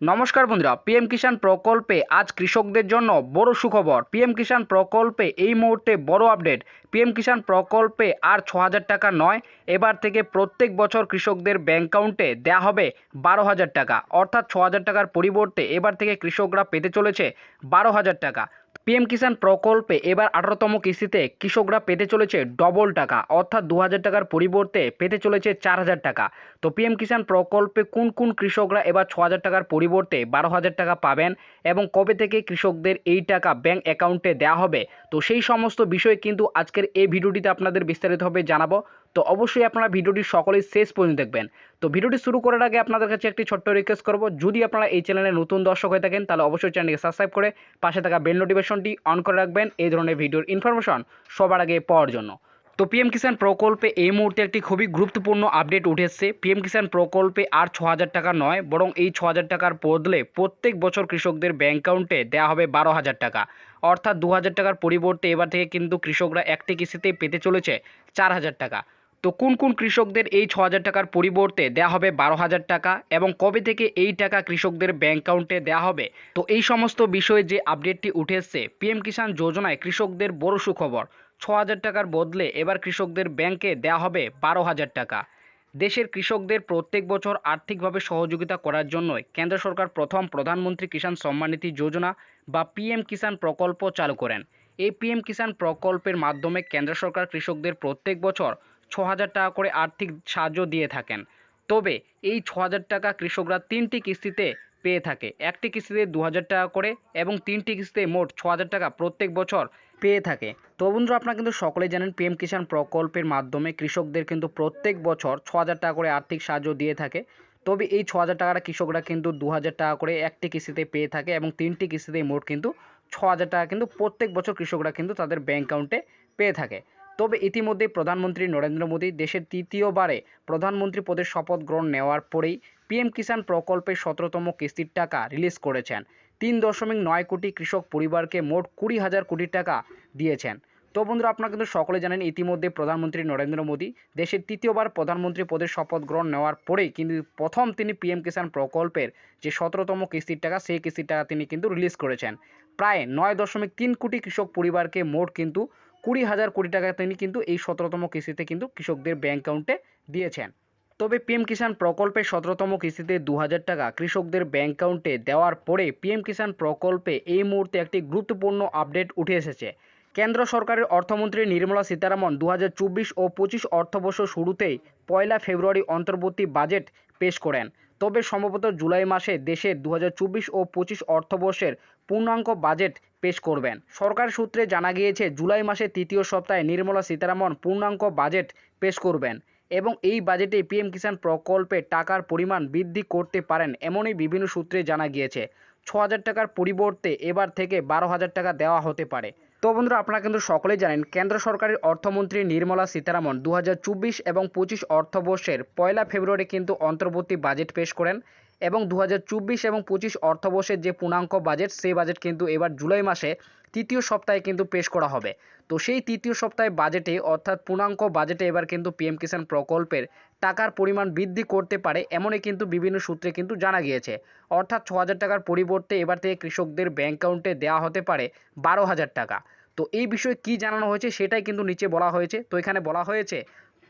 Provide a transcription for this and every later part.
নমস্কার বন্ধুরা পিএম কিষাণ প্রকল্পে আজ কৃষকদের জন্য বড় সুখবর। পিএম কিষাণ প্রকল্পে এই মুহূর্তে বড় আপডেট পিএম কিষাণ প্রকল্পে আর ছ হাজার টাকা নয়, এবার থেকে প্রত্যেক বছর কৃষকদের ব্যাঙ্ক অ্যাকাউন্টে দেওয়া হবে বারো হাজার টাকা। অর্থাৎ ছ হাজার টাকার পরিবর্তে এবার থেকে কৃষকরা পেতে চলেছে বারো হাজার টাকা। পিএম কিষাণ প্রকল্পে এবার আঠারোতম কিস্তিতে কৃষকরা পেতে চলেছে ডবল টাকা, অর্থাৎ দু হাজার টাকার পরিবর্তে পেতে চলেছে চার হাজার টাকা। তো পিএম কিষাণ প্রকল্পে কোন কোন কৃষকরা এবার ছ হাজার টাকার পরিবর্তে বারো হাজার টাকা পাবেন এবং কবে থেকে কৃষকদের এই টাকা ব্যাংক অ্যাকাউন্টে দেওয়া হবে? তো সেই সমস্ত বিষয় কিন্তু আজকের এই ভিডিওটিতে আপনাদের বিস্তারিতভাবে জানাব। তো অবশ্যই আপনারা ভিডিওটি সকলেই শেষ পর্যন্ত দেখবেন। তো ভিডিওটি শুরু করার আগে আপনাদের কাছে একটি ছোট্ট রিকোয়েস্ট করব। যদি আপনারা এই চ্যানেলে নতুন দর্শক হয়ে থাকেন, তাহলে অবশ্যই চ্যানেলকে সাবস্ক্রাইব করে পাশে থাকা বেল নোটিফিকেশনটি অন করে রাখবেন। এই ধরনের ভিডিওর ইনফরমেশন সবার আগে পাওয়ার জন্য। তো পিএম কিষাণ প্রকল্পে এই মুহূর্তে একটি খুবই গুরুত্বপূর্ণ আপডেট উঠে এসেছে পিএম কিষাণ প্রকল্পে আর ছ হাজার টাকা নয়, বরং এই ছ হাজার টাকার বদলে প্রত্যেক বছর কৃষকদের ব্যাংক অ্যাকাউন্টে দেওয়া হবে বারো হাজার টাকা। অর্থাৎ দু হাজার টাকার পরিবর্তে এবার থেকে কিন্তু কৃষকরা একটি কিস্তিতেই পেতে চলেছে চার হাজার টাকা। তো কোন কোন কৃষকদের এই ছ হাজার টাকার পরিবর্তে দেওয়া হবে বারো হাজার টাকা এবং কবে থেকে এই টাকা কৃষকদের ব্যাংক অ্যাকাউন্টে দেওয়া হবে? তো এই সমস্ত বিষয়ে যে আপডেটটি উঠে এসছে পিএম কিষাণ যোজনায় কৃষকদের বড় সুখবর। ছ হাজার টাকার বদলে এবার কৃষকদের ব্যাংকে দেওয়া হবে বারো হাজার টাকা। দেশের কৃষকদের প্রত্যেক বছর আর্থিকভাবে সহযোগিতা করার জন্যই কেন্দ্র সরকার প্রথম প্রধানমন্ত্রী কিষাণ সম্মান নিধি যোজনা বা পিএম কিষাণ প্রকল্প চালু করেন। এই পিএম কিষাণ প্রকল্পের মাধ্যমে কেন্দ্র সরকার কৃষকদের প্রত্যেক বছর ছ হাজার টাকা করে আর্থিক সাহায্য দিয়ে থাকেন। তবে এই ছ হাজার টাকা কৃষকরা তিনটি কিস্তিতে পেয়ে থাকে। একটি কিস্তিতে দু হাজার টাকা করে এবং তিনটি কিস্তিতে মোট ছ হাজার টাকা প্রত্যেক বছর পেয়ে থাকে। তো বন্ধুরা, আপনারা কিন্তু সকলেই জানেন পিএম কিষাণ প্রকল্পের মাধ্যমে কৃষকদের কিন্তু প্রত্যেক বছর ছ হাজার টাকা করে আর্থিক সাহায্য দিয়ে থাকে। তবে এই ছ হাজার টাকাটা কৃষকরা কিন্তু দু হাজার টাকা করে একটি কিস্তিতে পেয়ে থাকে এবং তিনটি কিস্তিতে মোট কিন্তু ছ হাজার টাকা কিন্তু প্রত্যেক বছর কৃষকরা কিন্তু তাদের ব্যাংক অ্যাকাউন্টে পেয়ে থাকে। তবে ইতিমধ্যে প্রধানমন্ত্রী নরেন্দ্র মোদী দেশের তৃতীয়বারে প্রধানমন্ত্রী পদের শপথ গ্রহণ নেওয়ার পরেই পিএম কিষাণ প্রকল্পের সতেরোতম কিস্তির টাকা রিলিজ করেছেন। তিন দশমিক নয় কোটি কৃষক পরিবারকে মোট কুড়ি হাজার কোটি টাকা দিয়েছেন। তো বন্ধুরা, আপনারা কিন্তু সকলে জানেন ইতিমধ্যে প্রধানমন্ত্রী নরেন্দ্র মোদী দেশের তৃতীয়বার প্রধানমন্ত্রী পদের শপথ গ্রহণ নেওয়ার পরেই কিন্তু প্রথম তিনি পিএম কিষাণ প্রকল্পের যে সতেরোতম কিস্তির টাকা, সেই কিস্তির টাকা তিনি কিন্তু রিলিজ করেছেন। প্রায় নয় দশমিক তিন কোটি কৃষক পরিবারকে মোট কিন্তু কুড়ি হাজার কোটি টাকা তিনি কিন্তু এই সতেরোতম কিস্তিতে কিন্তু কৃষকদের ব্যাংক অ্যাকাউন্টে দিয়েছেন। তবে পিএম কিষাণ প্রকল্পে সতেরোতম কিস্তিতে দু হাজার টাকা কৃষকদের ব্যাংক অ্যাকাউন্টে দেওয়ার পরে পিএম কিষাণ প্রকল্পে এই মুহূর্তে একটি গুরুত্বপূর্ণ আপডেট উঠে এসেছে। কেন্দ্র সরকারের অর্থমন্ত্রী নির্মলা সীতারামন দু হাজার চব্বিশ ও পঁচিশ অর্থবর্ষ শুরুতেই পয়লা ফেব্রুয়ারি অন্তর্বর্তী বাজেট পেশ করেন। তবে সম্ভবত জুলাই মাসে দেশের দু হাজার চব্বিশ ও পঁচিশ অর্থবর্ষের পূর্ণাঙ্গ বাজেট পেশ করবেন। সরকার সূত্রে জানা গিয়েছে, জুলাই মাসের তৃতীয় সপ্তাহে নির্মলা সীতারামন পূর্ণাঙ্গ বাজেট পেশ করবেন এবং এই বাজেটে পিএম কিষাণ প্রকল্পে টাকার পরিমাণ বৃদ্ধি করতে পারেন এমনই বিভিন্ন সূত্রে জানা গিয়েছে। ছ হাজার টাকার পরিবর্তে এবার থেকে বারো হাজার টাকা দেওয়া হতে পারে। তো বন্ধুরা, আপনারা কিন্তু সকলেই জানেন, কেন্দ্র সরকারের অর্থমন্ত্রী নির্মলা সীতারামন দু এবং পঁচিশ অর্থবর্ষের পয়লা ফেব্রুয়ারি কিন্তু অন্তর্বর্তী বাজেট পেশ করেন। এবং দু হাজার চব্বিশ এবং পঁচিশ অর্থবর্ষের যে পূর্ণাঙ্ক বাজেট, সেই বাজেট কিন্তু এবার জুলাই মাসে তৃতীয় সপ্তাহে কিন্তু পেশ করা হবে। তো সেই তৃতীয় সপ্তাহে বাজেটে, অর্থাৎ পূর্ণাঙ্ক বাজেটে এবার কিন্তু পিএম কিষাণ প্রকল্পের টাকার পরিমাণ বৃদ্ধি করতে পারে এমনই কিন্তু বিভিন্ন সূত্রে কিন্তু জানা গিয়েছে। অর্থাৎ ছ টাকার পরিবর্তে এবার থেকে কৃষকদের ব্যাঙ্ক অ্যাকাউন্টে দেওয়া হতে পারে বারো হাজার টাকা। তো এই বিষয়ে কি জানানো হয়েছে সেটাই কিন্তু নিচে বলা হয়েছে। তো এখানে বলা হয়েছে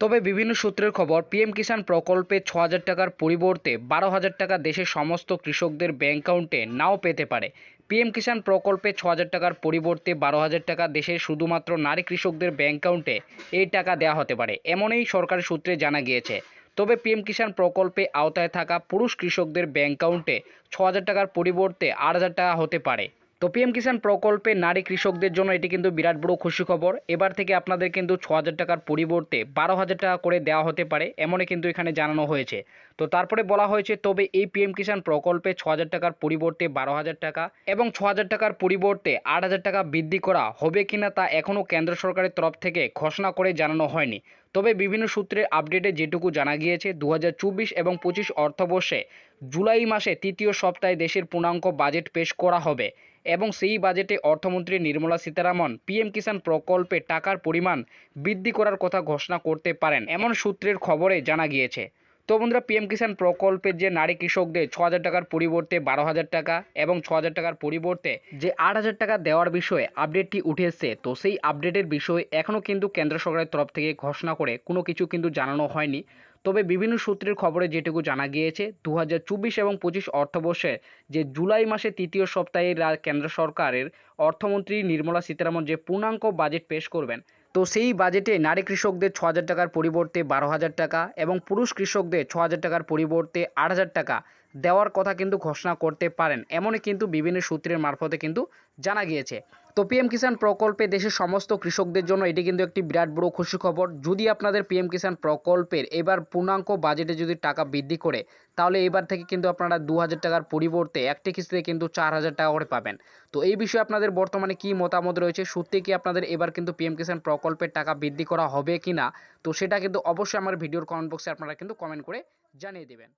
তবে বিভিন্ন সূত্রের খবর, পিএম কিষাণ প্রকল্পে ছ হাজার টাকার পরিবর্তে বারো হাজার টাকা দেশের সমস্ত কৃষকদের ব্যাংক অ্যাকাউন্টে নাও পেতে পারে। পিএম কিষাণ প্রকল্পে ছ হাজার টাকার পরিবর্তে বারো হাজার টাকা দেশের শুধুমাত্র নারী কৃষকদের ব্যাংক অ্যাকাউন্টে এই টাকা দেওয়া হতে পারে, এমনই সরকারি সূত্রে জানা গিয়েছে। তবে পিএম কিষাণ প্রকল্পে আওতায় থাকা পুরুষ কৃষকদের ব্যাংক অ্যাকাউন্টে ছ হাজার টাকার পরিবর্তে আট হাজার টাকা হতে পারে। তো পিএম কিষাণ প্রকল্পে নারী কৃষকদের জন্য এটি কিন্তু বিরাট বড় খুশি খবর। এবার থেকে আপনাদের কিন্তু ছ হাজার টাকার পরিবর্তে বারো হাজার টাকা করে দেওয়া হতে পারে, এমনই কিন্তু এখানে জানানো হয়েছে। তো তারপরে বলা হয়েছে, তবে এই পিএম কিষাণ প্রকল্পে ছ হাজার টাকার পরিবর্তে বারো হাজার টাকা এবং ছ হাজার টাকার পরিবর্তে আট হাজার টাকা বৃদ্ধি করা হবে কিনা তা এখনও কেন্দ্র সরকারের তরফ থেকে ঘোষণা করে জানানো হয়নি। তবে বিভিন্ন সূত্রে আপডেটে যেটুকু জানা গিয়েছে দু হাজার চব্বিশ এবং পঁচিশ অর্থবর্ষে জুলাই মাসে তৃতীয় সপ্তাহে দেশের পূর্ণাঙ্গ বাজেট পেশ করা হবে এবং সেই বাজেটে অর্থমন্ত্রী নির্মলা সীতারামন পিএম কিষাণ প্রকল্পে টাকার পরিমাণ বৃদ্ধি করার কথা ঘোষণা করতে পারেন, এমন সূত্রের খবরে জানা গিয়েছে। তো বন্ধুরা পিএম কিষাণ প্রকল্পের যে নারী কৃষকদের ছ হাজার টাকার পরিবর্তে বারো হাজার টাকা এবং ছ হাজার টাকার পরিবর্তে যে আট হাজার টাকা দেওয়ার বিষয়ে আপডেটটি উঠে এসছে, তো সেই আপডেটের বিষয়ে এখনও কিন্তু কেন্দ্র সরকারের তরফ থেকে ঘোষণা করে কোনো কিছু কিন্তু জানানো হয়নি। তবে বিভিন্ন সূত্রের খবরে যেটুকু জানা গিয়েছে দু হাজার চব্বিশ এবং পঁচিশ অর্থবর্ষের যে জুলাই মাসে তৃতীয় সপ্তাহে কেন্দ্র সরকারের অর্থমন্ত্রী নির্মলা সীতারামন যে পূর্ণাঙ্গ বাজেট পেশ করবেন তো সেই বাজেটে নারী কৃষকদের ছ হাজার টাকার পরিবর্তে বারো হাজার টাকা এবং পুরুষ কৃষকদের ছ হাজার টাকার পরিবর্তে আট হাজার টাকা দেওয়ার কথা কিন্তু ঘোষণা করতে পারেন। এমনই কিন্তু বিভিন্ন সূত্রের মারফতে কিন্তু জানা গিয়েছে। তো পিএম কিষাণ প্রকল্পে দেশের সমস্ত কৃষকদের জন্য এটি কিন্তু একটি বিরাট বড় খুশি খবর যদি আপনাদের পিএম কিষাণ প্রকল্পের এবার পূর্ণাঙ্ক বাজেটে যদি টাকা বৃদ্ধি করে, তাহলে এবার থেকে কিন্তু আপনারা দু হাজার টাকার পরিবর্তে একটি কিস্তিতে কিন্তু চার হাজার টাকা করে পাবেন। তো এই বিষয়ে আপনাদের বর্তমানে কি মতামত রয়েছে? সত্যি কি আপনাদের এবার কিন্তু পিএম কিষাণ প্রকল্পের টাকা বৃদ্ধি করা হবে কি না তো সেটা কিন্তু অবশ্যই আমার ভিডিওর কমেন্ট বক্সে আপনারা কিন্তু কমেন্ট করে জানিয়ে দেবেন।